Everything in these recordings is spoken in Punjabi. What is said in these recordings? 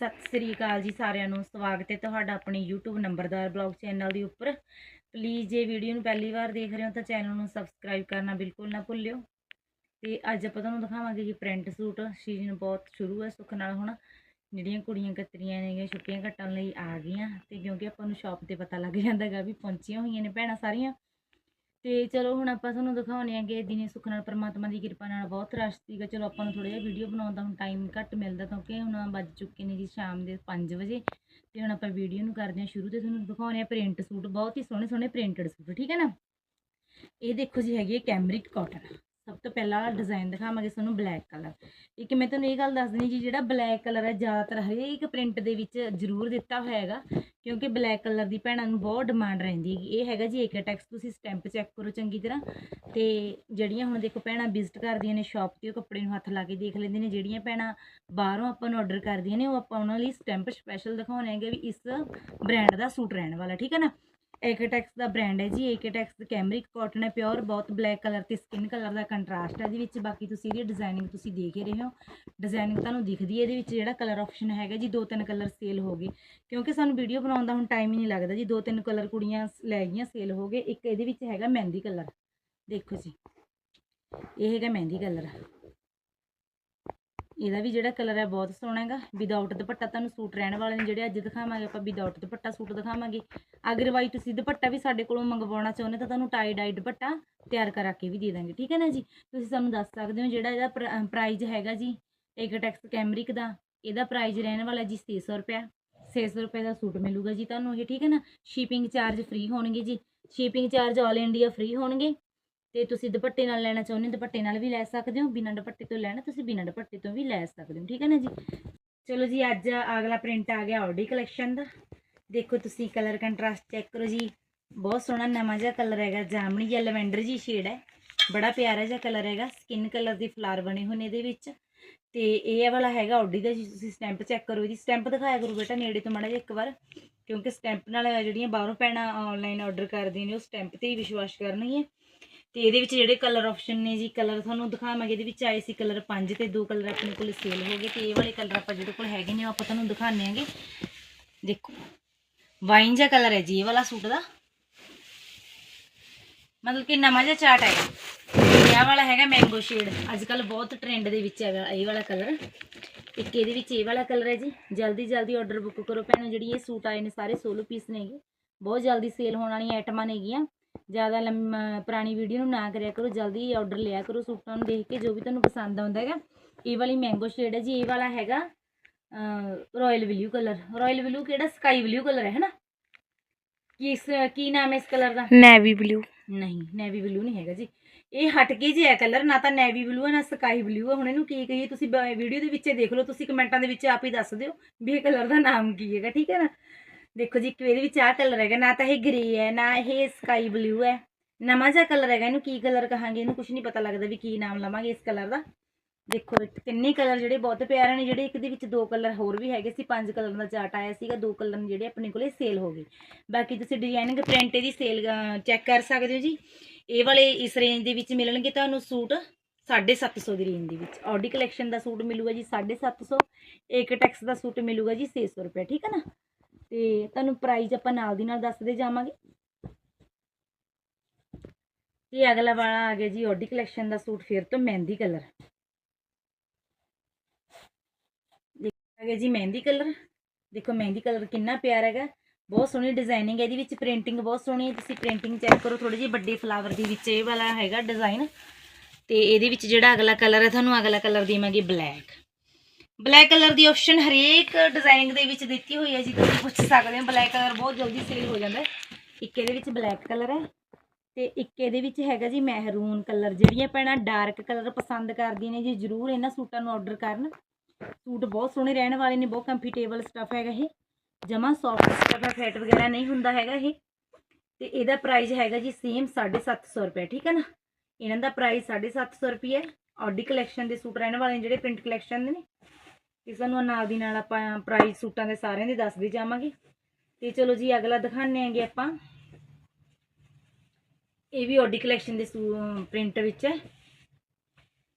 ਸਤਿ ਸ੍ਰੀ ਅਕਾਲ ਜੀ ਸਾਰਿਆਂ ਨੂੰ, ਸਵਾਗਤ ਹੈ ਤੁਹਾਡਾ ਆਪਣੇ YouTube ਨੰਬਰਦਾਰ ਬਲੌਗ ਚੈਨਲ ਦੇ ਉੱਪਰ। ਪਲੀਜ਼ ਜੇ ਵੀਡੀਓ ਨੂੰ ਪਹਿਲੀ ਵਾਰ ਦੇਖ ਰਹੇ ਹੋ ਤਾਂ ਚੈਨਲ ਨੂੰ ਸਬਸਕ੍ਰਾਈਬ ਕਰਨਾ ਬਿਲਕੁਲ ਨਾ ਭੁੱਲਿਓ। ਤੇ ਅੱਜ ਆਪਾਂ ਤੁਹਾਨੂੰ ਦਿਖਾਵਾਂਗੇ ਜੀ ਪ੍ਰਿੰਟ ਸੂਟ ਸੀਜ਼ਨ ਬਹੁਤ ਸ਼ੁਰੂ ਹੈ ਸੁੱਖ ਨਾਲ ਹੁਣ। ਜਿਹੜੀਆਂ ਕੁੜੀਆਂ ਕਤਰੀਆਂ ਨੇਗੀਆਂ ਛੁੱਟੀਆਂ ਕੱਟਣ ਲਈ ਆ ਗਈਆਂ ਤੇ ਕਿਉਂਕਿ ਆਪਾਂ ਨੂੰ ਸ਼ਾਪ ਤੇ ਪਤਾ ਲੱਗ ਜਾਂਦਾ ਹੈਗਾ ਵੀ ਪਹੁੰਚੀਆਂ ਹੋਈਆਂ ਨੇ ਭੈਣਾਂ ਸਾਰੀਆਂ। ਤੇ ਚਲੋ ਹੁਣ ਆਪਾਂ ਤੁਹਾਨੂੰ ਦਿਖਾਉਣੇ ਆਂਗੇ ਦਿਨੇ ਸੁੱਖ ਨਾਲ ਪਰਮਾਤਮਾ ਦੀ ਕਿਰਪਾ ਨਾਲ ਬਹੁਤ ਰਸ਼ ਸੀਗਾ। ਚਲੋ ਆਪਾਂ ਨੂੰ ਥੋੜਾ ਜਿਹਾ ਵੀਡੀਓ ਬਣਾਉਣ ਦਾ ਹੁਣ ਟਾਈਮ ਘੱਟ ਮਿਲਦਾ ਕਿਉਂਕਿ ਹੁਣ ਵੱਜ ਚੁੱਕੇ ਨੇ ਜੀ ਸ਼ਾਮ ਦੇ 5 ਵਜੇ। ਤੇ ਹੁਣ ਆਪਾਂ ਵੀਡੀਓ ਨੂੰ ਕਰਦੇ ਹਾਂ ਸ਼ੁਰੂ ਤੇ ਤੁਹਾਨੂੰ ਦਿਖਾਉਣੇ ਆ ਪ੍ਰਿੰਟ ਸੂਟ ਬਹੁਤ ਹੀ ਸੋਹਣੇ ਸੋਹਣੇ ਪ੍ਰਿੰਟਡ ਸੂਟ ਠੀਕ ਹੈ ਨਾ? ਇਹ ਦੇਖੋ ਜੀ ਹੈਗੀ ਹੈ ਕੈਮਰਿਕ ਕਾਟਨ ਸਭ ਤੋਂ ਪਹਿਲਾਂ ਡਿਜ਼ਾਈਨ ਦਿਖਾਵਾਂਗੇ ਤੁਹਾਨੂੰ ਬਲੈਕ ਕਲਰ ਇੱਕ ਮੈਂ ਤੁਹਾਨੂੰ ਇਹ ਗੱਲ ਦੱਸ ਦਿੰਦੀ ਜੀ, ਜਿਹੜਾ ਬਲੈਕ ਕਲਰ ਹੈ ਜ਼ਿਆਦਾਤਰ ਹਰੇਕ ਪ੍ਰਿੰਟ ਦੇ ਵਿੱਚ ਜ਼ਰੂਰ ਦਿੱਤਾ ਹੋਇਆ ਹੈਗਾ। ਕਿਉਂਕਿ ਬਲੈਕ ਕਲਰ ਦੀ ਭੈਣਾਂ ਨੂੰ ਬਹੁਤ ਡਿਮਾਂਡ ਰਹਿੰਦੀ ਹੈਗੀ। ਇਹ ਹੈਗਾ ਜੀ ਏਕਟੈਕਸ ਤੁਸੀਂ ਸਟੈਂਪ ਚੈੱਕ ਕਰੋ ਚੰਗੀ ਤਰ੍ਹਾਂ। ਤੇ ਜਿਹੜੀਆਂ ਹੁਣ ਦੇਖੋ ਭੈਣਾਂ ਵਿਜ਼ਿਟ ਕਰਦੀਆਂ ਨੇ ਸ਼ਾਪ ਤੇ, ਉਹ ਕੱਪੜੇ ਨੂੰ ਹੱਥ ਲਾ ਕੇ ਦੇਖ ਲੈਂਦੇ ਨੇ। ਜਿਹੜੀਆਂ ਭੈਣਾਂ ਬਾਹਰੋਂ ਆਪਾਂ ਨੂੰ ਆਰਡਰ ਕਰਦੀਆਂ ਨੇ, ਉਹ ਆਪਾਂ ਉਹਨਾਂ ਲਈ ਸਟੈਂਪ ਸਪੈਸ਼ਲ ਦਿਖਾਉਣੇ ਹੈਗੇ ਵੀ ਇਸ ਬ੍ਰਾਂਡ ਦਾ ਸੂਟ ਰਹਿਣ ਵਾਲਾ, ਠੀਕ ਹੈ ਨਾ? ਏਕੇਟੈਕਸ ਦਾ ਬ੍ਰਾਂਡ ਹੈ ਜੀ। ਏਕੇਟੈਕਸ ਏਕਟੈਕਸ ਕੈਮਰਿਕ ਕਾਟਨ ਹੈ ਪਿਓਰ ਬਹੁਤ ਬਲੈਕ ਕਲਰ ਤੇ ਸਕਿਨ ਕਲਰ ਦਾ ਕੰਟਰਾਸਟ ਹੈ ਇਹਦੇ ਵਿੱਚ। ਬਾਕੀ ਤੁਸੀਂ ਇਹਦੀ ਡਿਜ਼ਾਈਨਿੰਗ ਤੁਸੀਂ ਦੇਖ ਹੀ ਰਹੇ ਹੋ। ਡਿਜ਼ਾਈਨਿੰਗ ਤੁਹਾਨੂੰ ਦਿਖਦੀ ਹੈ ਇਹਦੇ ਵਿੱਚ ਜਿਹੜਾ ਕਲਰ ਆਪਸ਼ਨ ਹੈਗਾ ਜੀ, ਦੋ ਤਿੰਨ ਕਲਰ ਸੇਲ ਹੋ ਗਏ। ਕਿਉਂਕਿ ਸਾਨੂੰ ਵੀਡੀਓ ਬਣਾਉਣ ਦਾ ਹੁਣ ਟਾਈਮ ਹੀ ਨਹੀਂ ਲੱਗਦਾ ਜੀ। ਦੋ ਤਿੰਨ ਕਲਰ ਕੁੜੀਆਂ ਲੈ ਗਈਆਂ ਸੇਲ ਹੋ ਗਏ। ਇੱਕ ਇਹਦੇ ਵਿੱਚ ਹੈਗਾ ਮਹਿੰਦੀ ਕਲਰ ਦੇਖੋ ਜੀ। ਇਹ ਹੈਗਾ ਮਹਿੰਦੀ ਕਲਰ ਇਹਦਾ ਵੀ ਜਿਹੜਾ ਕਲਰ ਹੈ ਬਹੁਤ ਸੋਹਣਾ ਹੈਗਾ। ਵਿਦਆਊਟ ਦੁਪੱਟਾ ਤੁਹਾਨੂੰ ਸੂਟ ਰਹਿਣ ਵਾਲੇ ਨੇ ਜਿਹੜੇ ਅੱਜ ਦਿਖਾਵਾਂਗੇ, ਆਪਾਂ ਵਿਦਆਊਟ ਦੁਪੱਟਾ ਸੂਟ ਦਿਖਾਵਾਂਗੇ। ਅਗਰ ਵਾਈ ਤੁਸੀਂ ਦੁਪੱਟਾ ਵੀ ਸਾਡੇ ਕੋਲੋਂ ਮੰਗਵਾਉਣਾ ਚਾਹੁੰਦੇ ਤਾਂ ਤੁਹਾਨੂੰ ਟਾਈ ਡਾਈ ਦੁਪੱਟਾ ਤਿਆਰ ਕਰਾ ਕੇ ਵੀ ਦੇ ਦਾਂਗੇ, ਠੀਕ ਹੈ ਨਾ ਜੀ? ਤੁਸੀਂ ਸਾਨੂੰ ਦੱਸ ਸਕਦੇ ਹੋ ਜਿਹੜਾ ਇਹਦਾ ਪ੍ਰਾਈਜ਼ ਹੈਗਾ ਜੀ ਇੱਕ ਟੈਕਸ ਕੈਮਰਿਕ ਦਾ, ਇਹਦਾ ਪ੍ਰਾਈਜ਼ ਰਹਿਣ ਵਾਲਾ ਜੀ 600 ਰੁਪਏ 600 ਰੁਪਏ ਦਾ ਸੂਟ ਮਿਲੂਗਾ ਜੀ ਤੁਹਾਨੂੰ ਇਹ, ਠੀਕ ਹੈ ਨਾ? ਸ਼ਿਪਿੰਗ ਚਾਰਜ ਫ੍ਰੀ ਹੋਣਗੇ ਜੀ। Shipping charge all India free ਹੋਣਗੇ। ਤੇ ਤੁਸੀਂ ਦੁਪੱਟੇ ਨਾਲ ਲੈਣਾ ਚਾਹੁੰਦੇ ਹੋ, ਦੁਪੱਟੇ ਨਾਲ ਵੀ ਲੈ ਸਕਦੇ ਹੋ, ਬਿਨਾਂ ਦੁਪੱਟੇ ਤੋਂ ਲੈਣਾ, ਤੁਸੀਂ ਬਿਨਾਂ ਦੁਪੱਟੇ ਤੋਂ ਵੀ ਲੈ ਸਕਦੇ ਹੋ, ਠੀਕ ਹੈ ਨਾ ਜੀ? ਚਲੋ ਜੀ, ਅੱਜ ਅਗਲਾ ਪ੍ਰਿੰਟ ਆ ਗਿਆ ਆਡੀ ਕਲੈਕਸ਼ਨ ਦਾ। ਦੇਖੋ ਤੁਸੀਂ ਕਲਰ ਕੰਟਰਾਸਟ ਚੈੱਕ ਕਰੋ ਜੀ। ਬਹੁਤ ਸੋਹਣਾ ਨਵਾਂ ਜਿਹਾ ਕਲਰ ਹੈਗਾ, ਜਾਮਣੀ ਜਾਂ ਲਵੈਂਡਰ ਜੀ ਸ਼ੇਡ ਹੈ। ਬੜਾ ਪਿਆਰਾ ਜਿਹਾ ਕਲਰ ਹੈਗਾ ਸਕਿਨ ਕਲਰ ਦੇ ਫਲਾਰ ਬਣੇ ਹੋਏ ਨੇ ਇਹਦੇ ਵਿੱਚ। ਤੇ ਇਹ ਵਾਲਾ ਹੈਗਾ ਆਡੀ ਦਾ ਜੀ, ਤੁਸੀਂ ਸਟੈਂਪ ਚੈੱਕ ਕਰੋ ਜੀ। ਸਟੈਂਪ ਦਿਖਾਇਆ ਕਰੋ ਬੇਟਾ, ਨੇੜੇ ਤੋਂ ਮਾੜਾ ਜਿਹਾ ਇੱਕ ਵਾਰ। ਕਿਉਂਕਿ ਸਟੈਂਪ ਨਾਲ ਜਿਹੜੀਆਂ ਬਾਹਰੋਂ ਪੈਣਾ ਆਨਲਾਈਨ ਆਰਡਰ ਕਰਦੀਆਂ ਨੇ, ਉਹ ਸਟੈਂਪ ਤੇ ਹੀ ਵਿਸ਼ਵਾਸ ਕਰਨਗੀਆਂ। ਤੇ ਇਹਦੇ ਵਿੱਚ ਜਿਹੜੇ ਕਲਰ ਆਪਸ਼ਨ ਨੇ ਜੀ ਕਲਰ ਤੁਹਾਨੂੰ ਦਿਖਾਵਾਂਗੇ, ਇਹਦੇ ਵਿੱਚ ਆਏ ਸੀ ਕਲਰ 5 ਤੇ ਦੋ ਕਲਰ ਆਪਣੇ ਕੋਲ ਸੇਲ ਹੋ ਗਏ ਤੇ ਇਹ ਵਾਲੇ ਕਲਰ ਆਪਾਂ ਜਿਹੜੇ ਕੋਲ ਹੈਗੇ ਨੇ, ਉਹ ਆਪਾਂ ਤੁਹਾਨੂੰ ਦਿਖਾਣੇ ਆਂਗੇ ਦੇਖੋ ਵਾਈਨ ਜਿਹਾ ਕਲਰ ਹੈ ਜੀ, ਇਹ ਵਾਲਾ ਸੂਟ ਦਾ। ਮਤਲਬ ਕਿ ਨਵਾਂ ਜਿਹਾ ਚਾਟ ਹੈ ਇਹ ਵਾਲਾ ਹੈਗਾ ਮੈਂਗੋ ਸ਼ੇਡ ਅੱਜ ਕੱਲ ਬਹੁਤ ਟ੍ਰੈਂਡ ਦੇ ਵਿੱਚ ਹੈਗਾ ਇਹ ਵਾਲਾ ਕਲਰ ਇੱਕ ਇਹਦੇ ਵਿੱਚ ਇਹ ਵਾਲਾ ਕਲਰ ਹੈ ਜੀ। ਜਲਦੀ ਜਲਦੀ ਆਰਡਰ ਬੁੱਕ ਕਰੋ ਭੈਣੋ, ਜਿਹੜੀ ਇਹ ਸੂਟ ਆਏ ਨੇ, ਸਾਰੇ 16 ਪੀਸ ਨੇਗੇ ਬਹੁਤ ਜਲਦੀ ਸੇਲ ਹੋਣ ਵਾਲੀਆਂ ਆਈਟਮਾਂ ਨੇਗੀਆਂ ਜ਼ਿਆਦਾ ਲੰਮਾ ਪੁਰਾਣੀ ਵੀਡੀਓ ਨੂੰ ਨਾ ਕਰਿਆ ਕਰੋ ਜਲਦੀ ਆਰਡਰ ਲਿਆ ਕਰੋ ਸੂਟਾਂ ਨੂੰ ਦੇਖ ਕੇ ਜੋ ਵੀ ਤੁਹਾਨੂੰ ਪਸੰਦ ਆਉਂਦਾ ਹੈਗਾ। ਇਹ ਵਾਲੀ ਮੈਂਗੋ ਸ਼ੇਡ ਹੈ ਜੀ ਇਹ ਵਾਲਾ ਹੈਗਾ royal blue colour royal blue ਕਿਹੜਾ? ਸਕਾਈ ਬਲੂ ਕਲਰ ਹੈ ਹਨਾ? ਕਿਸ ਕੀ ਨਾਮ ਹੈ ਇਸ ਕਲਰ ਦਾ? ਨੈਵੀ ਬਲੂ ਨਹੀਂ ਨੇਵੀ ਬਲੂ ਨਹੀਂ ਹੈਗਾ ਜੀ। ਇਹ ਹਟ ਕੇ ਜੀ ਹੈ ਕਲਰ ਨਾ ਤਾਂ ਨੇਵੀ ਬਲੂ ਹੈ ਨਾ ਸਕਾਈ ਬਲੂ ਹੈ। ਹੁਣ ਇਹਨੂੰ ਕੀ ਕਹੀਏ ਤੁਸੀਂ ਵੀਡੀਓ ਦੇ ਵਿੱਚ ਦੇਖ ਲਓ ਤੁਸੀਂ ਕਮੈਂਟਾਂ ਦੇ ਵਿੱਚ ਆਪ ਹੀ ਦੱਸ ਦਿਓ ਵੀ ਇਹ ਕਲਰ ਦਾ ਨਾਮ ਕੀ ਹੈਗਾ ਠੀਕ ਹੈ ਨਾ? ਦੇਖੋ ਜੀ, ਇੱਕ ਇਹਦੇ ਵਿੱਚ ਆਹ ਕਲਰ ਹੈਗਾ, ਨਾ ਤਾਂ ਇਹ ਗ੍ਰੇ ਹੈ, ਨਾ ਇਹ ਸਕਾਈ ਬਲੂ ਹੈ। ਨਵਾਂ ਜਿਹਾ ਕਲਰ ਹੈਗਾ, ਇਹਨੂੰ ਕੀ ਕਲਰ ਕਹਾਂਗੇ? ਇਹਨੂੰ ਕੁਝ ਨਹੀਂ ਪਤਾ ਲੱਗਦਾ ਵੀ ਕੀ ਨਾਮ ਲਵਾਂਗੇ ਇਸ ਕਲਰ ਦਾ। ਦੇਖੋ ਤਿੰਨੇ ਕਲਰ ਜਿਹੜੇ ਬਹੁਤ ਪਿਆਰੇ ਨੇ, ਜਿਹੜੇ ਇੱਕ ਦੇ ਵਿੱਚ ਦੋ ਕਲਰ ਹੋਰ ਵੀ ਹੈਗੇ ਸੀ, ਪੰਜ ਕਲਰ ਦਾ ਚਾਰਟ ਆਇਆ ਸੀਗਾ, ਦੋ ਕਲਰ ਨੇ ਜਿਹੜੇ ਆਪਣੇ ਕੋਲੇ ਸੇਲ ਹੋ ਗਏ। ਬਾਕੀ ਤੁਸੀਂ ਡਿਜ਼ਾਈਨਿੰਗ ਪ੍ਰਿੰਟ ਦੀ ਸੇਲ ਚੈੱਕ ਕਰ ਸਕਦੇ ਹੋ ਜੀ। ਇਹ ਵਾਲੇ ਇਸ ਰੇਂਜ ਦੇ ਵਿੱਚ ਮਿਲਣਗੇ ਤੁਹਾਨੂੰ ਸੂਟ 750 ਦੀ ਰੇਂਜ ਦੇ ਵਿੱਚ। ਆਡੀ ਕਲੈਕਸ਼ਨ ਦਾ ਸੂਟ ਮਿਲੂਗਾ ਜੀ 750 ਇੱਕ ਟੈਕਸ ਦਾ ਸੂਟ ਮਿਲੂਗਾ ਜੀ 600 ਰੁਪਏ ਠੀਕ ਹੈ ਨਾ? ਤੇ ਤੁਹਾਨੂੰ ਪ੍ਰਾਈਜ਼ ਆਪਾਂ ਨਾਲ ਦੀ ਨਾਲ ਦੱਸਦੇ ਜਾਵਾਂਗੇ। ਤੇ ਅਗਲਾ ਵਾਲਾ ਆ ਗਿਆ ਜੀ ਓਡੀ ਕਲੈਕਸ਼ਨ ਦਾ ਸੂਟ, ਫਿਰ ਤੋਂ ਮਹਿੰਦੀ ਕਲਰ ਆ ਗਿਆ ਜੀ ਮਹਿੰਦੀ ਕਲਰ ਦੇਖੋ ਮਹਿੰਦੀ ਕਲਰ ਕਿੰਨਾ ਪਿਆਰਾ ਹੈਗਾ। ਬਹੁਤ ਸੋਹਣੀ ਡਿਜ਼ਾਈਨਿੰਗ ਹੈ, ਇਹਦੀ ਵਿੱਚ ਪ੍ਰਿੰਟਿੰਗ ਬਹੁਤ ਸੋਹਣੀ ਹੈ। ਤੁਸੀਂ ਪ੍ਰਿੰਟਿੰਗ ਚੈੱਕ ਕਰੋ ਥੋੜੀ ਜਿਹੀ ਵੱਡੇ ਫਲਾਵਰ ਦੇ ਵਿੱਚ ਇਹ ਵਾਲਾ ਹੈਗਾ ਡਿਜ਼ਾਈਨ ਤੇ ਇਹਦੇ ਵਿੱਚ ਜਿਹੜਾ ਅਗਲਾ ਕਲਰ ਹੈ, ਤੁਹਾਨੂੰ ਅਗਲਾ ਕਲਰ ਦੇਵਾਂਗੇ ਬਲੈਕ ਬਲੈਕ ਕਲਰ ਦੀ ਆਪਸ਼ਨ ਹਰੇਕ ਡਿਜ਼ਾਈਨਿੰਗ ਦੇ ਵਿੱਚ ਦਿੱਤੀ ਹੋਈ ਹੈ ਜੀ। ਤੁਸੀਂ ਪੁੱਛ ਸਕਦੇ ਹੋ ਬਲੈਕ ਕਲਰ ਬਹੁਤ ਜਲਦੀ ਸੇਲ ਹੋ ਜਾਂਦਾ ਹੈ। ਇੱਕ ਇਹਦੇ ਵਿੱਚ ਬਲੈਕ ਕਲਰ ਹੈ ਤੇ ਇੱਕ ਇਹਦੇ ਵਿੱਚ ਹੈਗਾ ਜੀ ਮਹਿਰੂਨ ਕਲਰ ਜਿਹੜੀਆਂ ਭੈਣਾਂ ਡਾਰਕ ਕਲਰ ਪਸੰਦ ਕਰਦੀਆਂ ਨੇ ਜੀ, ਜ਼ਰੂਰ ਇਹਨਾਂ ਸੂਟਾਂ ਨੂੰ ਆਰਡਰ ਕਰਨ। ਸੂਟ ਬਹੁਤ ਸੋਹਣੇ ਰਹਿਣ ਵਾਲੇ ਨੇ, ਬਹੁਤ ਕੰਫਰਟੇਬਲ ਸਟਫ ਹੈਗਾ ਇਹ। ਜਮਾ ਸੌਫਟ ਸਟਫ ਹੈ ਫੈਟ ਵਗੈਰਾ ਨਹੀਂ ਹੁੰਦਾ ਹੈਗਾ ਇਹ। ਤੇ ਇਹਦਾ ਪ੍ਰਾਈਸ ਹੈਗਾ ਜੀ ਸੇਮ 750 ਰੁਪਏ, ਠੀਕ ਹੈ ਨਾ? ਇਹਨਾਂ ਦਾ ਪ੍ਰਾਈਸ 750 ਰੁਪਏ ਆਡੀ ਕਲੈਕਸ਼ਨ ਦੇ ਸੂਟ ਰਹਿਣ ਵਾਲੇ ਨੇ, ਜਿਹੜੇ ਪ੍ਰਿੰਟ ਕਲੈਕਸ਼ਨ ਦੇ ਨੇ। ਤੇ ਸਾਨੂੰ ਨਾਲ ਦੀ ਨਾਲ ਆਪਾਂ ਪ੍ਰਾਈਸ ਸੂਟਾਂ ਦੇ ਸਾਰਿਆਂ ਦੇ ਦੱਸਦੇ ਜਾਵਾਂਗੇ। ਤੇ ਚਲੋ ਜੀ, ਅਗਲਾ ਦਿਖਾਣੇ ਆਂਗੇ ਆਪਾਂ। ਇਹ ਵੀ ਓਡੀ ਕਲੈਕਸ਼ਨ ਦੇ ਪ੍ਰਿੰਟ ਵਿੱਚ ਹੈ।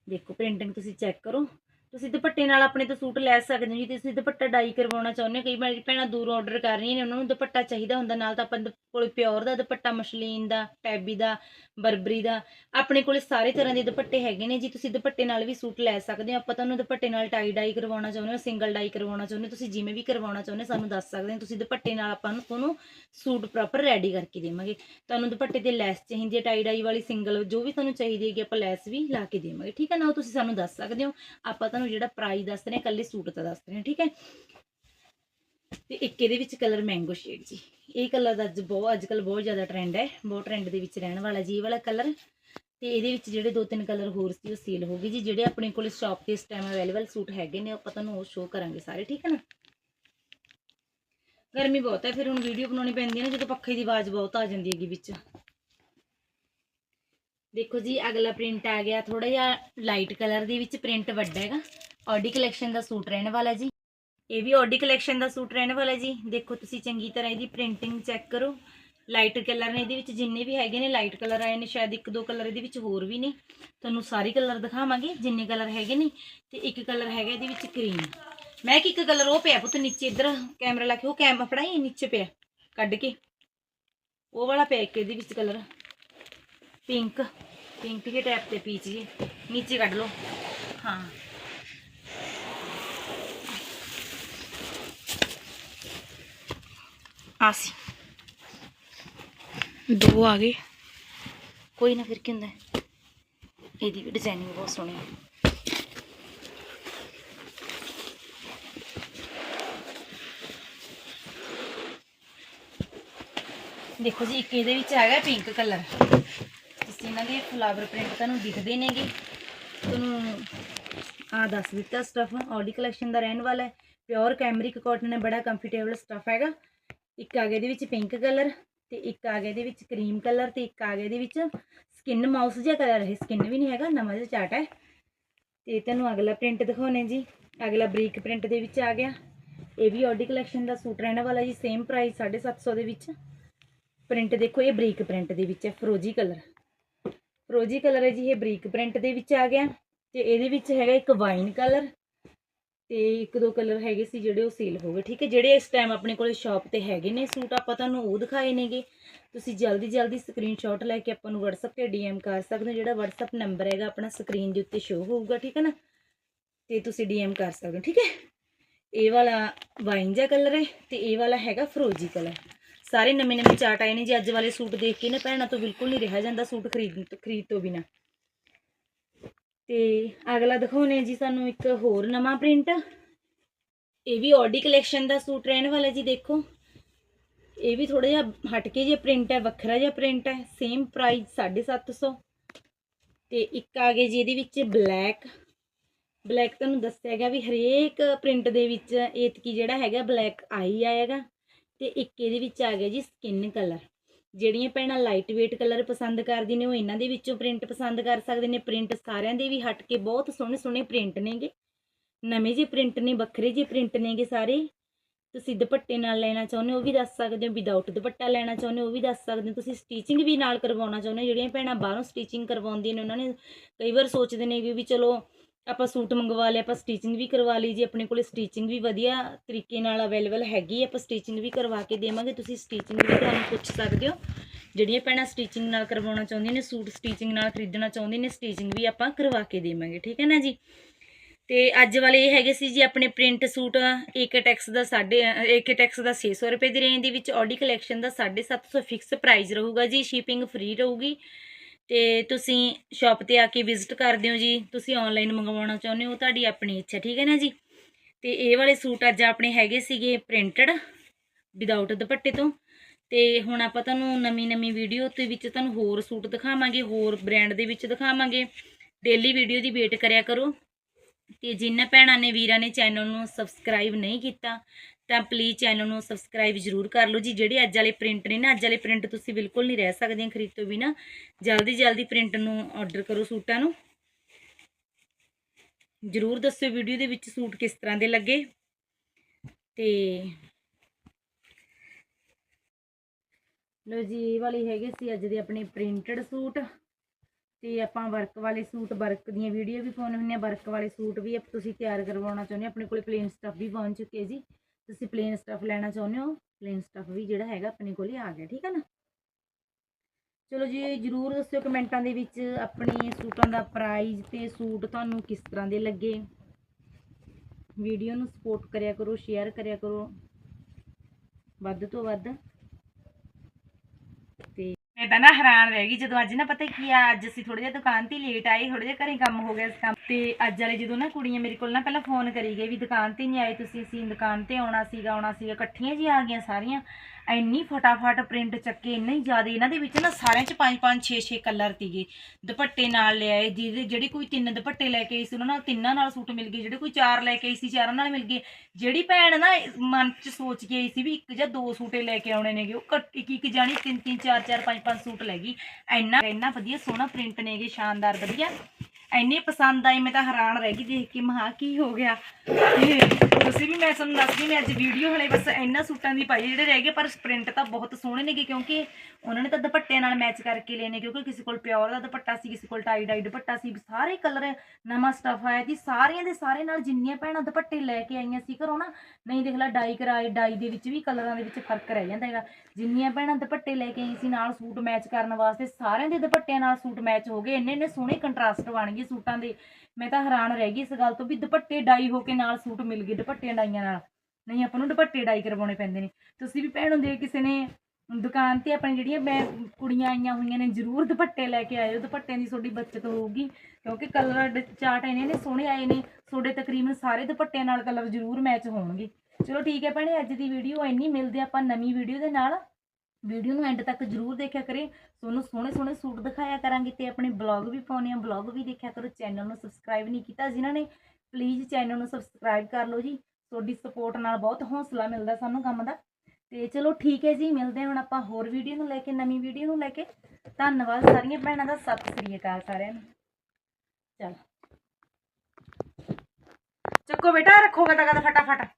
ਦੇਖੋ ਪ੍ਰਿੰਟਿੰਗ ਤੁਸੀਂ ਚੈੱਕ ਕਰੋ। ਤੁਸੀਂ ਦੁਪੱਟੇ ਨਾਲ ਆਪਣੇ ਤੋਂ ਸੂਟ ਲੈ ਸਕਦੇ ਹੋ ਜੀ, ਤੁਸੀਂ ਦੁਪੱਟਾ ਡਾਈ ਕਰਵਾਉਣਾ ਚਾਹੁੰਦੇ ਹੋ, ਕਈ ਵਾਰੀ ਭੈਣਾਂ ਦੂਰੋਂ ਆਰਡਰ ਕਰ ਰਹੀਆਂ ਨੇ, ਉਹਨਾਂ ਨੂੰ ਦੁਪੱਟਾ ਚਾਹੀਦਾ ਹੁੰਦਾ, ਨਾਲ ਤਾਂ ਆਪਾਂ ਕੋਲ ਪਿਓਰ ਦਾ ਦੁਪੱਟਾ, ਮਸ਼ਲੀਨ ਦਾ ਟੈਬੀ ਦਾ, ਬਰਬਰੀ ਦਾ, ਆਪਣੇ ਕੋਲੇ ਸਾਰੇ ਤਰ੍ਹਾਂ ਦੇ ਦੁਪੱਟੇ ਹੈਗੇ ਨੇ ਜੀ, ਤੁਸੀਂ ਦੁਪੱਟੇ ਨਾਲ ਵੀ ਸੂਟ ਲੈ ਸਕਦੇ ਹੋ, ਆਪਾਂ ਤੁਹਾਨੂੰ ਦੁਪੱਟੇ ਨਾਲ ਟਾਈ ਡਾਈ ਕਰਵਾਉਣਾ ਚਾਹੁੰਦੇ ਹੋ ਸਿੰਗਲ ਡਾਈ ਕਰਵਾਉਣਾ ਚਾਹੁੰਦੇ ਹੋ, ਤੁਸੀਂ ਜਿਵੇਂ ਵੀ ਕਰਵਾਉਣਾ ਚਾਹੁੰਦੇ ਹੋ, ਸਾਨੂੰ ਦੱਸ ਸਕਦੇ ਹੋ, ਤੁਸੀਂ ਦੁਪੱਟੇ ਨਾਲ ਆਪਾਂ ਨੂੰ ਤੁਹਾਨੂੰ ਸੂਟ ਪ੍ਰੋਪਰ ਰੈਡੀ ਕਰਕੇ ਦੇਵਾਂਗੇ, ਤੁਹਾਨੂੰ ਦੁਪੱਟੇ ਤੇ ਲੈਸ ਚਾਹੀਦੀ ਹੈ ਟਾਈ ਡਾਈ ਵਾਲੀ ਸਿੰਗਲ ਜੋ ਵੀ ਤੁਹਾਨੂੰ ਚਾਹੀਦੀ ਹੈਗੀ, ਆਪਾਂ ਲੈਸ ਵੀ ਲਾ ਕੇ ਦੇਵਾਂਗੇ, ਠੀਕ ਹੈ ਨਾ, ਉਹ ਤੁਸੀਂ ਸਾਨੂੰ ਦੱਸ ਸਕਦੇ ਹੋ, ਆਪਾਂ ਤੁਹਾਨੂੰ ਜਿਹੜਾ ਪ੍ਰਾਈਸ ਦੱਸ ਰਹੇ ਹਾਂ ਸੂਟ ਦਾ ਦੱਸ ਰਹੇ ਠੀਕ ਹੈ? ਤੇ ਇੱਕ ਇਹਦੇ ਵਿੱਚ ਕਲਰ ਮੈਂਗੋ ਸ਼ੇਡ ਜੀ। ਇਹ ਕਲਰ ਦਾ ਅੱਜ ਬਹੁਤ ਅੱਜ ਕੱਲ ਬਹੁਤ ਜ਼ਿਆਦਾ ਟ੍ਰੈਂਡ ਹੈ, ਬਹੁਤ ਟ੍ਰੈਂਡ ਦੇ ਵਿੱਚ ਰਹਿਣ ਵਾਲਾ ਜੀ, ਇਹ ਵਾਲਾ ਕਲਰ। ਤੇ ਇਹਦੇ ਵਿੱਚ ਜਿਹੜੇ ਦੋ ਤਿੰਨ ਕਲਰ ਹੋਰ ਸੀ, ਉਹ ਸੇਲ ਹੋ ਗਏ ਜੀ, ਜਿਹੜੇ ਆਪਣੇ ਕੋਲ ਸ਼ਾਪ ਤੇ ਇਸ ਟਾਈਮ ਅਵੇਲੇਬਲ ਸੂਟ ਹੈਗੇ ਨੇ, ਆਪਾਂ ਤੁਹਾਨੂੰ ਉਹ ਸ਼ੋਅ ਕਰਾਂਗੇ ਸਾਰੇ, ਠੀਕ ਹੈ ਨਾ? ਗਰਮੀ ਬਹੁਤ ਹੈ, ਫਿਰ ਹੁਣ ਵੀਡੀਓ ਬਣਾਉਣੀ ਪੈਂਦੀ ਹੈ ਨਾ, ਜਦੋਂ ਪੱਖੇ ਦੀ ਆਵਾਜ਼ ਬਹੁਤ ਆ ਜਾਂਦੀ ਹੈਗੀ ਵਿੱਚ। ਦੇਖੋ ਜੀ, ਅਗਲਾ ਪ੍ਰਿੰਟ ਆ ਗਿਆ। ਥੋੜਾ ਜਿਹਾ ਲਾਈਟ ਕਲਰ ਦੇ ਵਿੱਚ ਪ੍ਰਿੰਟ ਵੱਡਾ ਹੈਗਾ। ਆਡੀ ਕਲੈਕਸ਼ਨ ਦਾ ਸੂਟ ਰਹਿਣ ਵਾਲਾ ਜੀ। ਇਹ ਵੀ ਆਡੀ ਕਲੈਕਸ਼ਨ ਦਾ ਸੂਟ ਰਹਿਣ ਵਾਲਾ ਜੀ। ਦੇਖੋ, ਤੁਸੀਂ ਚੰਗੀ ਤਰ੍ਹਾਂ ਇਹਦੀ ਪ੍ਰਿੰਟਿੰਗ ਚੈੱਕ ਕਰੋ। ਲਾਈਟ ਕਲਰ ਨੇ ਇਹਦੇ ਵਿੱਚ ਜਿੰਨੇ ਵੀ ਹੈਗੇ ਨੇ ਲਾਈਟ ਕਲਰ ਆਏ ਨੇ, ਸ਼ਾਇਦ ਇੱਕ ਦੋ ਕਲਰ ਇਹਦੇ ਵਿੱਚ ਹੋਰ ਵੀ ਨੇ। ਤੁਹਾਨੂੰ ਸਾਰੇ ਕਲਰ ਦਿਖਾਵਾਂਗੇ, ਜਿੰਨੇ ਕਲਰ ਹੈਗੇ ਨੇ ਤੇ ਇੱਕ ਕਲਰ ਹੈਗਾ ਇਹਦੇ ਵਿੱਚ ਕਰੀਮ ਮੈਂ ਕਿ ਇੱਕ ਕਲਰ ਉਹ ਪਿਆ ਪੁੱਤ ਨੀਚੇ, ਇੱਧਰ ਕੈਮਰਾ ਲਾ ਕੇ, ਉਹ ਕੈਮ ਫੜਾਈ ਨੀਚੇ ਪਿਆ, ਕੱਢ ਕੇ। ਉਹ ਵਾਲਾ ਪਿਆ ਇੱਕ ਇਹਦੇ ਵਿੱਚ ਕਲਰ ਪਿੰਕ ਪਿੰਕ के टैप पे पीच जी नीचे ਕੱਢ ਲਓ ਹਾਂ ਆਸੀ ਦੋ ਆ ਗਏ ਕੋਈ ਨਾ ਫਿਰ ਕੀ ਹੁੰਦਾ ਹੈ। ਇਹਦੀ ਵੀ ਡਿਜ਼ਾਈਨਿੰਗ ਬਹੁਤ ਸੋਹਣੀ ਹੈ ਦੇਖੋ ਜੀ ਇੱਕ ਇਹਦੇ ਵਿੱਚ ਹੈਗਾ ਪਿੰਕ ਕਲਰ ਤੁਸੀਂ ਇਹਨਾਂ ਦੇ ਫਲਾਵਰ ਪ੍ਰਿੰਟ ਤੁਹਾਨੂੰ ਦਿਖਦੇ ਨੇਗੇ। ਤੁਹਾਨੂੰ ਆ ਦੱਸ ਦਿੱਤਾ ਸਟਫ ਆਡੀ ਕਲੈਕਸ਼ਨ ਦਾ ਰਹਿਣ ਵਾਲਾ ਹੈ। ਪਿਓਰ ਕੈਮਰਿਕ ਕਾਟਨ ਹੈ, ਬੜਾ ਕੰਫਰਟੇਬਲ ਸਟਫ ਹੈਗਾ। ਇੱਕ ਆ ਗਿਆ ਦੇ ਵਿੱਚ ਪਿੰਕ ਕਲਰ ਤੇ ਇੱਕ ਆ ਗਿਆ ਦੇ ਵਿੱਚ ਕਰੀਮ ਕਲਰ ਤੇ ਇੱਕ ਆ ਗਿਆ ਦੇ ਵਿੱਚ ਸਕਿਨ ਮਾਊਸ ਜਿਹਾ ਕਲਰ ਹੈ। ਸਕਿਨ ਵੀ ਨਹੀਂ ਹੈਗਾ, ਨਵਾਂ ਜਿਹਾ ਚਾਰਟ ਹੈ। ਤੇ ਤੁਹਾਨੂੰ ਅਗਲਾ ਪ੍ਰਿੰਟ ਦਿਖਾਉਣੇ ਜੀ। ਅਗਲਾ ਬਰੀਕ ਪ੍ਰਿੰਟ ਦੇ ਵਿੱਚ ਆ ਗਿਆ। ਇਹ ਵੀ ਆਡੀ ਕਲੈਕਸ਼ਨ ਦਾ ਸੂਟ ਰਹਿਣ ਵਾਲਾ ਜੀ ਸੇਮ ਪ੍ਰਾਈਸ 750 ਦੇ ਵਿੱਚ। ਪ੍ਰਿੰਟ ਦੇਖੋ, ਇਹ ਬਰੀਕ ਪ੍ਰਿੰਟ ਦੇ ਵਿੱਚ ਹੈ, ਫਰੋਜੀ ਕਲਰ ਫਰੋਜੀ ਕਲਰ ਹੈ ਜੀ, ਇਹ ਬਰੀਕ ਪ੍ਰਿੰਟ ਦੇ ਵਿੱਚ ਆ ਗਿਆ। ਤੇ ਇਹਦੇ ਵਿੱਚ ਹੈਗਾ ਇੱਕ ਵਾਈਨ ਕਲਰ ਤੇ ਇੱਕ ਦੋ ਕਲਰ ਹੈਗੇ ਸੀ ਜਿਹੜੇ ਉਹ ਸੇਲ ਹੋ ਗਏ। ਠੀਕ ਹੈ, ਜਿਹੜੇ ਇਸ ਟਾਈਮ ਆਪਣੇ ਕੋਲੇ ਸ਼ਾਪ ਤੇ ਹੈਗੇ ਨੇ ਸੂਟ, ਆਪਾਂ ਤੁਹਾਨੂੰ ਉਹ ਦਿਖਾਏ ਨੇਗੇ। ਤੁਸੀਂ ਜਲਦੀ ਜਲਦੀ ਸਕਰੀਨਸ਼ਾਟ ਲੈ ਕੇ ਆਪਾਂ ਨੂੰ WhatsApp ਤੇ DM ਕਰ ਸਕਦੇ ਹੋ, ਜਿਹੜਾ WhatsApp ਨੰਬਰ ਹੈਗਾ ਆਪਣਾ ਸਕਰੀਨ ਦੇ ਉੱਤੇ ਸ਼ੋ ਹੋਊਗਾ, ਠੀਕ ਹੈ ਨਾ? ਤੇ ਤੁਸੀਂ DM ਕਰ ਸਕਦੇ ਹੋ, ਠੀਕ ਹੈ? ਇਹ ਵਾਲਾ ਵਾਈਨ ਜਿਹਾ ਕਲਰ ਹੈ ਤੇ ਇਹ ਵਾਲਾ ਹੈਗਾ ਫਰੋਜੀ ਕਲਰ ਸਾਰੇ ਨਵੇਂ ਨਵੇਂ ਚਾਰਟ ਆਏ ਨੇ ਜੀ, ਅੱਜ ਵਾਲੇ ਸੂਟ ਦੇਖ ਕੇ ਨਾ ਭੈਣਾਂ ਤੋਂ ਬਿਲਕੁਲ ਨਹੀਂ ਰਿਹਾ ਜਾਂਦਾ ਸੂਟ ਖਰੀਦ ਖਰੀਦ ਤੋਂ ਬਿਨਾ। ਤੇ ਅਗਲਾ ਦਿਖਾਉਣੇ ਜੀ ਸਾਨੂੰ ਇੱਕ ਹੋਰ ਨਵਾਂ ਪ੍ਰਿੰਟ। ਇਹ ਵੀ ਆਡੀ ਕਲੈਕਸ਼ਨ ਦਾ ਸੂਟ ਰਹਿਣ ਵਾਲਾ ਜੀ, ਦੇਖੋ। ਇਹ ਵੀ ਥੋੜਾ ਜਿਹਾ ਹਟ ਕੇ ਜਿਹਾ ਪ੍ਰਿੰਟ ਹੈ, ਵੱਖਰਾ ਜਿਹਾ ਪ੍ਰਿੰਟ ਹੈ ਸੇਮ ਪ੍ਰਾਈਸ 750 ਤੇ ਇੱਕ ਆ ਗਏ ਜੀ ਇਹਦੇ ਵਿੱਚ ਬਲੈਕ ਬਲੈਕ ਤੁਹਾਨੂੰ ਦੱਸਿਆ ਗਿਆ ਵੀ ਹਰੇਕ ਪ੍ਰਿੰਟ ਦੇ ਵਿੱਚ ਏਤਕੀ ਜਿਹੜਾ ਹੈਗਾ ਬਲੈਕ ਆਈ ਆਏਗਾ ਤੇ ਇੱਕ ਇਹਦੇ ਵਿੱਚ ਆ ਗਿਆ ਜੀ ਸਕਿਨ ਕਲਰ ਜਿਹੜੀਆਂ ਭੈਣਾਂ ਲਾਈਟ weight ਕਲਰ ਪਸੰਦ ਕਰਦੀ ਨੇ, ਉਹ ਇਹਨਾਂ ਦੇ ਵਿੱਚੋਂ ਪ੍ਰਿੰਟ ਪਸੰਦ ਕਰ ਸਕਦੇ ਨੇ। ਪ੍ਰਿੰਟ ਸਾਰਿਆਂ ਦੇ ਵੀ ਹਟ ਕੇ ਬਹੁਤ ਸੋਹਣੇ ਸੋਹਣੇ ਪ੍ਰਿੰਟ ਨੇਗੇ। ਨਵੇਂ ਜਿਹੇ ਪ੍ਰਿੰਟ ਨੇ, ਵੱਖਰੇ ਜਿਹੇ ਪ੍ਰਿੰਟ ਨੇਗੇ ਸਾਰੇ। ਤੁਸੀਂ ਦੁਪੱਟੇ ਨਾਲ ਲੈਣਾ ਚਾਹੁੰਦੇ ਹੋ, ਉਹ ਵੀ ਦੱਸ ਸਕਦੇ ਹੋ। ਵਿਦਆਊਟ ਦੁਪੱਟਾ ਲੈਣਾ ਚਾਹੁੰਦੇ ਹੋ, ਉਹ ਵੀ ਦੱਸ ਸਕਦੇ ਹੋ। ਤੁਸੀਂ ਸਟੀਚਿੰਗ ਵੀ ਨਾਲ ਕਰਵਾਉਣਾ ਚਾਹੁੰਦੇ ਹੋ। ਜਿਹੜੀਆਂ ਭੈਣਾਂ ਬਾਹਰੋਂ ਸਟੀਚਿੰਗ ਕਰਵਾਉਂਦੀਆਂ ਨੇ, ਉਹਨਾਂ ਨੇ ਕਈ ਵਾਰ ਸੋਚਦੇ ਨੇ ਵੀ ਚਲੋ ਆਪਾਂ ਸੂਟ ਮੰਗਵਾ ਲਿਆ, ਆਪਾਂ ਸਟਿਚਿੰਗ ਵੀ ਕਰਵਾ ਲਈ ਜੀ, ਆਪਣੇ ਕੋਲੇ ਸਟਿਚਿੰਗ ਵੀ ਵਧੀਆ ਤਰੀਕੇ ਨਾਲ ਅਵੇਲੇਬਲ ਹੈਗੀ ਆਪਾਂ ਸਟਿਚਿੰਗ ਵੀ ਕਰਵਾ ਕੇ ਦੇਵਾਂਗੇ, ਤੁਸੀਂ ਸਟਿਚਿੰਗ ਵੀ ਤੁਹਾਨੂੰ ਪੁੱਛ ਸਕਦੇ ਹੋ। ਜਿਹੜੀਆਂ ਭੈਣਾਂ ਸਟਿਚਿੰਗ ਨਾਲ ਕਰਵਾਉਣਾ ਚਾਹੁੰਦੀਆਂ ਨੇ, ਸੂਟ ਸਟਿਚਿੰਗ ਨਾਲ ਖਰੀਦਣਾ ਚਾਹੁੰਦੀਆਂ ਨੇ ਸਟਿਚਿੰਗ ਵੀ ਆਪਾਂ ਕਰਵਾ ਕੇ ਦੇਵਾਂਗੇ, ਠੀਕ ਹੈ ਨਾ ਜੀ? ਤੇ ਅੱਜ ਵਾਲੇ ਇਹ ਹੈਗੇ ਸੀ ਜੀ, ਆਪਣੇ ਪ੍ਰਿੰਟ ਸੂਟ ਏਕਟੈਕਸ ਦਾ ਸਾਡੇ ਏਕਟੈਕਸ ਦਾ 600 ਰੁਪਏ ਦੀ ਰੇਂਜ ਦੇ ਵਿੱਚ ਆਡੀ ਕਲੈਕਸ਼ਨ ਦਾ 750 ਫਿਕਸ ਪ੍ਰਾਈਸ ਰਹੂਗਾ ਜੀ ਸ਼ਿਪਿੰਗ ਫ੍ਰੀ ਰਹੂਗੀ। ਤੇ ਤੁਸੀਂ ਸ਼ਾਪ ਤੇ ਆ ਕੇ ਵਿਜ਼ਿਟ ਕਰਦੇ ਹੋ ਜੀ, ਤੁਸੀਂ ਆਨਲਾਈਨ ਮੰਗਵਾਉਣਾ ਚਾਹੁੰਦੇ ਹੋ ਤੁਹਾਡੀ ਆਪਣੀ ਇੱਛਾ, ਠੀਕ ਹੈ ਨਾ ਜੀ? ਤੇ ਇਹ ਵਾਲੇ ਸੂਟ ਅੱਜ ਆਪਣੇ ਹੈਗੇ ਸੀਗੇ ਪ੍ਰਿੰਟਡ ਵਿਦਆਊਟ ਦੁਪੱਟੇ ਤੋਂ। ਤੇ ਹੁਣ ਆਪਾਂ ਤੁਹਾਨੂੰ ਨਵੀਂ ਨਵੀਂ ਵੀਡੀਓ ਦੇ ਵਿੱਚ ਤੁਹਾਨੂੰ ਹੋਰ ਸੂਟ ਦਿਖਾਵਾਂਗੇ, ਹੋਰ ਬ੍ਰਾਂਡ ਦੇ ਵਿੱਚ ਦਿਖਾਵਾਂਗੇ। ਡੇਲੀ ਵੀਡੀਓ ਦੀ ਵੇਟ ਕਰਿਆ ਕਰੋ। ਤੇ ਜਿਨ੍ਹਾਂ ਭੈਣਾਂ ਨੇ, ਵੀਰਾਂ ਨੇ ਚੈਨਲ ਨੂੰ ਸਬਸਕ੍ਰਾਈਬ ਨਹੀਂ ਕੀਤਾ ਤਾਂ ਪਲੀਜ਼ ਚੈਨਲ ਨੂੰ ਸਬਸਕ੍ਰਾਈਬ ਜ਼ਰੂਰ ਕਰ ਲਓ ਜੀ। ਜਿਹੜੇ ਅੱਜ ਵਾਲੇ ਪ੍ਰਿੰਟ ਨੇ ਨਾ, ਅੱਜ ਵਾਲੇ ਪ੍ਰਿੰਟ ਤੁਸੀਂ ਬਿਲਕੁਲ ਨਹੀਂ ਰਹਿ ਸਕਦੇ ਖਰੀਦ ਤੋਂ ਬਿਨਾ। ਜਲਦੀ ਜਲਦੀ ਪ੍ਰਿੰਟ ਨੂੰ ਆਰਡਰ ਕਰੋ ਸੂਟਾਂ ਨੂੰ। ਜ਼ਰੂਰ ਦੱਸਿਓ ਵੀਡੀਓ ਦੇ ਵਿੱਚ ਸੂਟ ਕਿਸ ਤਰ੍ਹਾਂ ਦੇ ਲੱਗੇ। ਤੇ ਲੋ ਜੀ, ਇਹ ਵਾਲੀ ਹੈਗੇ ਸੀ ਅੱਜ ਦੇ ਆਪਣੇ ਪ੍ਰਿੰਟਡ ਸੂਟ। ਤੇ ਆਪਾਂ ਵਰਕ ਵਾਲੇ ਸੂਟ ਵਰਕ ਦੀਆਂ ਵੀਡੀਓ ਵੀ ਪਾਉਣੇ ਹੁੰਦੇ ਆ ਵਰਕ ਵਾਲੇ ਸੂਟ ਵੀ ਤੁਸੀਂ ਤਿਆਰ ਕਰਵਾਉਣਾ ਚਾਹੁੰਦੇ ਹੋ। ਆਪਣੇ ਕੋਲੇ ਪਲੇਨ ਸਟਫ ਵੀ ਪਹੁੰਚ ਚੁੱਕੇ ਜੀ। ਤੁਸੀਂ ਪਲੇਨ ਸਟਫ ਲੈਣਾ ਚਾਹੁੰਦੇ ਹੋ ਪਲੇਨ ਸਟਫ ਵੀ ਜਿਹੜਾ ਹੈਗਾ ਆਪਣੇ ਕੋਲੇ ਆ ਗਿਆ, ਠੀਕ ਹੈ ਨਾ? ਚਲੋ ਜੀ, ਜਰੂਰ ਦੱਸਿਓ ਕਮੈਂਟਾਂ ਦੇ ਵਿੱਚ ਆਪਣੇ ਸੂਟਾਂ ਦਾ ਪ੍ਰਾਈਸ ਤੇ ਸੂਟ ਤੁਹਾਨੂੰ ਕਿਸ ਤਰ੍ਹਾਂ ਦੇ ਲੱਗੇ। ਵੀਡੀਓ ਨੂੰ ਸਪੋਰਟ ਕਰਿਆ ਕਰੋ ਸ਼ੇਅਰ ਕਰਿਆ ਕਰੋ। ਵੱਧ ਤੋਂ ਵੱਧ। ਤੇ ਮੈਂ ਤਾਂ ਨਾ ਹੈਰਾਨ ਰਹਿ ਗਈ ਜਦੋਂ ਅੱਜ ਨਾ ਪਤਾ ਕੀ ਆ, ਅੱਜ ਅਸੀਂ ਥੋੜੇ ਜਿਹਾ ਦੁਕਾਨ ਤੇ ਲੇਟ ਆਏ ਥੋੜੇ ਜਿਹਾ ਘਰੇ ਕੰਮ ਹੋ ਗਿਆ ਸੀ ਕੰਮ। ਤੇ ਅੱਜ ਵਾਲੇ ਜਦੋਂ ਨਾ ਕੁੜੀਆਂ ਮੇਰੇ ਕੋਲ ਨਾ ਪਹਿਲਾਂ ਫੋਨ ਕਰੀ ਗਏ ਵੀ ਦੁਕਾਨ ਤੇ ਨਹੀਂ ਆਏ ਤੁਸੀਂ, ਅਸੀਂ ਦੁਕਾਨ ਤੇ ਆਉਣਾ ਸੀਗਾ ਆਉਣਾ ਸੀਗਾ, ਇਕੱਠੀਆਂ ਜੀ ਆ ਗਈਆਂ ਸਾਰੀਆਂ। ਇੰਨੀ ਫਟਾਫਟ ਪ੍ਰਿੰਟ ਚੱਕੇ, ਇੰਨੇ ਜ਼ਿਆਦਾ, ਇਹਨਾਂ ਦੇ ਵਿੱਚ ਨਾ ਸਾਰਿਆਂ ਚ ਪੰਜ ਪੰਜ 6 6 ਕਲਰ ਤੀਗੇ ਦੁਪੱਟੇ ਨਾਲ ਲਿਆਏ ਜਿਹਦੇ, ਜਿਹੜੇ ਕੋਈ ਤਿੰਨ ਦੁਪੱਟੇ ਲੈ ਕੇ ਆਈ ਸੀ, ਉਹਨਾਂ ਨਾਲ ਤਿੰਨਾਂ ਨਾਲ ਸੂਟ ਮਿਲ ਗਏ, ਜਿਹੜੇ ਕੋਈ ਚਾਰ ਲੈ ਕੇ ਆਈ ਸੀ, ਚਾਰਾਂ ਨਾਲ ਮਿਲ ਗਏ। ਜਿਹੜੀ ਭੈਣ ਨਾ ਮਨ ਚ ਸੋਚ ਕੇ ਆਈ ਸੀ ਵੀ ਇੱਕ ਜਾਂ ਦੋ ਸੂਟੇ ਲੈ ਕੇ ਆਉਣੇ ਨੇਗੇ, ਉਹ ਘੱਟ- ਇੱਕ ਇੱਕ ਜਾਣੀ ਤਿੰਨ ਤਿੰਨ, ਚਾਰ ਚਾਰ, ਪੰਜ ਪੰਜ ਸੂਟ ਲੈ ਗਈ। ਇੰਨਾ ਇੰਨਾ ਵਧੀਆ ਸੋਹਣਾ ਪ੍ਰਿੰਟ ਨੇਗੇ, ਸ਼ਾਨਦਾਰ, ਵਧੀਆ। ਇੰਨੇ ਪਸੰਦ ਆਏ ਮੈਂ ਤਾਂ ਹੈਰਾਨ ਰਹਿ ਗਈ ਦੇਖ ਕੇ ਮਹਾ ਕੀ ਹੋ ਗਿਆ? ਤੇ ਤੁਸੀਂ ਵੀ ਮੈਂ ਤੁਹਾਨੂੰ ਦੱਸਦੀ, ਮੈਂ ਅੱਜ ਵੀਡੀਓ ਹਲੇ ਬਸ ਇੰਨਾ ਸੂਟਾਂ ਦੀ ਪਾਈ ਜਿਹੜੇ ਰਹਿ ਗਏ, ਪਰ ਪ੍ਰਿੰਟ ਤਾਂ ਬਹੁਤ ਸੋਹਣੇ ਨੇਗੇ, ਕਿਉਂਕਿ ਉਹਨਾਂ ਨੇ ਤਾਂ ਦੁਪੱਟਿਆਂ ਨਾਲ ਮੈਚ ਕਰਕੇ ਲੈਣੇ ਕਿਉਂਕਿ ਕਿਸੇ ਕੋਲ ਪਿਓਰ ਦਾ ਦੁਪੱਟਾ ਸੀ, ਕਿਸੇ ਕੋਲ ਟਾਈ ਡਾਈ ਦੁਪੱਟਾ ਸੀ, ਸਾਰੇ ਕਲਰ ਨਵਾਂ ਸਟਫ ਆਇਆ ਸੀ, ਸਾਰਿਆਂ ਦੇ ਸਾਰੇ ਨਾਲ ਜਿੰਨੀਆਂ ਭੈਣਾਂ ਦੁਪੱਟੇ ਲੈ ਕੇ ਆਈਆਂ ਸੀ ਘਰੋਂ ਨਾ, ਨਹੀਂ ਦੇਖ ਲੈ ਡਾਈ ਕਰਾਏ ਡਾਈ ਦੇ ਵਿੱਚ ਵੀ ਕਲਰਾਂ ਦੇ ਵਿੱਚ ਫ਼ਰਕ ਰਹਿ ਜਾਂਦਾ ਹੈਗਾ। ਜਿੰਨੀਆਂ ਭੈਣਾਂ ਦੁਪੱਟੇ ਲੈ ਕੇ ਆਈ ਸੀ ਨਾਲ ਸੂਟ ਮੈਚ ਕਰਨ ਵਾਸਤੇ, ਸਾਰਿਆਂ ਦੇ ਦੁਪੱਟਿਆਂ ਨਾਲ ਸੂਟ ਮੈਚ ਹੋ ਗਏ ਇੰਨੇ ਇੰਨੇ ਸੋਹਣੇ ਕੰਟਰਾਸਟ ਬਣ ਗਏ। ਸੂਟਾਂ ਦੇ। ਮੈਂ ਤਾਂ ਹੈਰਾਨ ਰਹਿ ਗਈ ਇਸ ਗੱਲ ਤੋਂ ਵੀ ਦੁਪੱਟੇ ਡਾਈ ਹੋ ਕੇ ਨਾਲ ਸੂਟ ਮਿਲ ਗਏ ਦੁਪੱਟਿਆਂ ਡਾਈਆਂ ਨਾਲ। ਨਹੀਂ, ਆਪਾਂ ਨੂੰ ਦੁਪੱਟੇ ਡਾਈ ਕਰਵਾਉਣੇ ਪੈਂਦੇ ਨੇ। ਤੁਸੀਂ ਵੀ ਭੈਣੋਂ ਦੇ ਕਿਸੇ ਨੇ ਦੁਕਾਨ ਤੇ ਆਪਣੀ ਜਿਹੜੀਆਂ ਮੈਂ ਕੁੜੀਆਂ ਆਈਆਂ ਹੋਈਆਂ ਨੇ, ਜ਼ਰੂਰ ਦੁਪੱਟੇ ਲੈ ਕੇ ਆਇਓ। ਦੁਪੱਟਿਆਂ ਦੀ ਤੁਹਾਡੀ ਬੱਚਤ ਹੋਊਗੀ, ਕਿਉਂਕਿ ਕਲਰ ਚਾਰਟ ਇਹਨੇ ਨੇ ਸੋਹਣੇ ਆਏ ਨੇ, ਤੁਹਾਡੇ ਤਕਰੀਬਨ ਸਾਰੇ ਦੁਪੱਟਿਆਂ ਨਾਲ ਕਲਰ ਜ਼ਰੂਰ ਮੈਚ ਹੋਣਗੇ। ਚਲੋ ਠੀਕ ਹੈ ਭੈਣੇ, ਅੱਜ ਦੀ ਵੀਡੀਓ ਇੰਨੀ, ਮਿਲਦੇ ਆਪਾਂ ਨਵੀਂ ਵੀਡੀਓ ਦੇ ਨਾਲ। ਵੀਡੀਓ ਨੂੰ ਐਂਡ ਤੱਕ ਜਰੂਰ ਦੇਖਿਆ ਕਰੇ। ਤੁਹਾਨੂੰ ਸੋਹਣੇ ਸੋਹਣੇ ਸੂਟ ਦਿਖਾਇਆ ਕਰਾਂਗੇ ਤੇ ਆਪਣੇ ਬਲੌਗ ਵੀ ਪਾਉਣੇ ਆ। ਬਲੌਗ ਵੀ ਦੇਖਿਆ ਕਰੋ। ਚੈਨਲ ਨੂੰ ਸਬਸਕ੍ਰਾਈਬ ਨਹੀਂ ਕੀਤਾ ਜਿਨ੍ਹਾਂ ਨੇ ਪਲੀਜ਼ ਚੈਨਲ ਨੂੰ ਸਬਸਕ੍ਰਾਈਬ ਕਰ ਲਓ ਜੀ। ਤੁਹਾਡੀ ਸਪੋਰਟ ਨਾਲ ਬਹੁਤ ਹੌਸਲਾ ਮਿਲਦਾ ਸਾਨੂੰ ਕੰਮ ਦਾ। ਤੇ ਚਲੋ ਠੀਕ ਹੈ ਜੀ, ਮਿਲਦੇ ਹਾਂ ਹੁਣ ਆਪਾਂ ਹੋਰ ਵੀਡੀਓ ਨੂੰ ਲੈ ਕੇ, ਨਵੀਂ ਵੀਡੀਓ ਨੂੰ ਲੈ ਕੇ। ਧੰਨਵਾਦ ਸਾਰੀਆਂ ਭੈਣਾਂ ਦਾ। ਸਤਿ ਸ੍ਰੀ ਅਕਾਲ ਸਾਰਿਆਂ ਨੂੰ। ਚਲ। ਚੱਕੋ ਬੇਟਾ, ਰੱਖੋ ਗਦਾ ਗਦਾ ਫਟਾਫਟ।